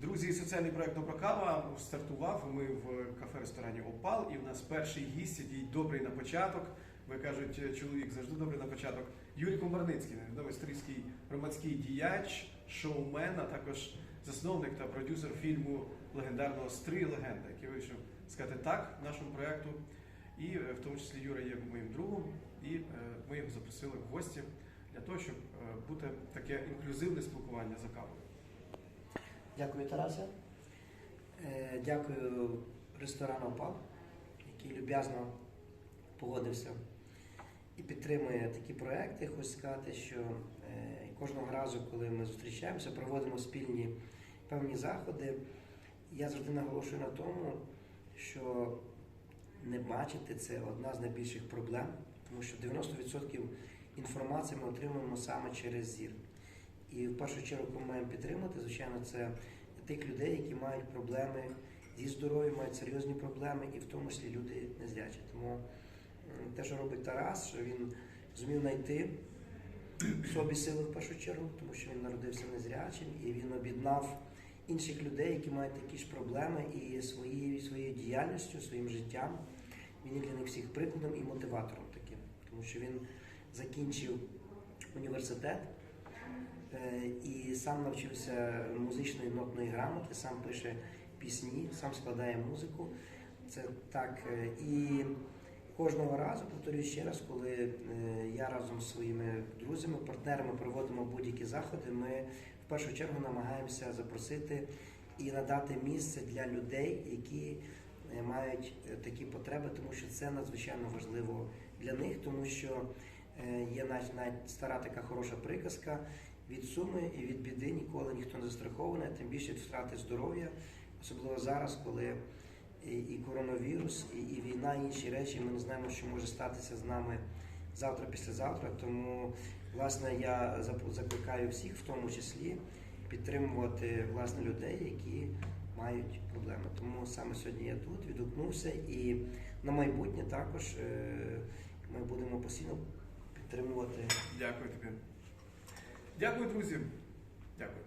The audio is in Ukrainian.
Друзі, соціальний проект Добра кава стартував. Ми в кафе-ресторані Опал, і в нас перший гість сидить добрий на початок. Ви кажуть, чоловік завжди добрий на початок. Юрій Комарницький, стрийський громадський діяч, шоумен, а також засновник та продюсер фільму легендарного Стрий легенда, який вийшов сказати так нашому проекту. І е, в тому числі Юра є моїм другом, і е, ми його запросили в гості для того, щоб е, бути таке інклюзивне спілкування за кавою. Дякую, Тарасе. Е, Дякую ресторану ОПАП, який люб'язно погодився і підтримує такі проекти. Хочу сказати, що е, кожного разу, коли ми зустрічаємося, проводимо спільні певні заходи. Я завжди наголошую на тому, що не бачити це одна з найбільших проблем, тому що 90% інформації ми отримуємо саме через зір. І в першу чергу, ми маємо підтримати, звичайно, це тих людей, які мають проблеми зі здоров'ям, мають серйозні проблеми, і в тому числі люди незрячі. Тому те, що робить Тарас, що він зумів знайти собі сили в першу чергу, тому що він народився незрячим, і він об'єднав інших людей, які мають такі ж проблеми, і своєю своєю діяльністю, своїм життям. Він є для них всіх прикладом і мотиватором таким, тому що він закінчив університет. Е, і сам навчився музичної нотної грамоти, сам пише пісні, сам складає музику. Це так. е, І кожного разу, повторюю ще раз, коли е, я разом з своїми друзями, партнерами проводимо будь-які заходи, ми в першу чергу намагаємося запросити і надати місце для людей, які мають такі потреби, тому що це надзвичайно важливо для них, тому що є навіть стара така хороша приказка. Від суми і від біди ніколи ніхто не застрахований, тим більше від втрати здоров'я, особливо зараз, коли і, коронавірус, і, і війна, і інші речі. Ми не знаємо, що може статися з нами завтра, післязавтра. Тому, власне, я закликаю всіх, в тому числі, підтримувати власне людей, які мають проблеми. Тому саме сьогодні я тут відгукнувся, і на майбутнє також е, ми будемо постійно підтримувати. Дякую тобі. Дякую, друзі. Дякую.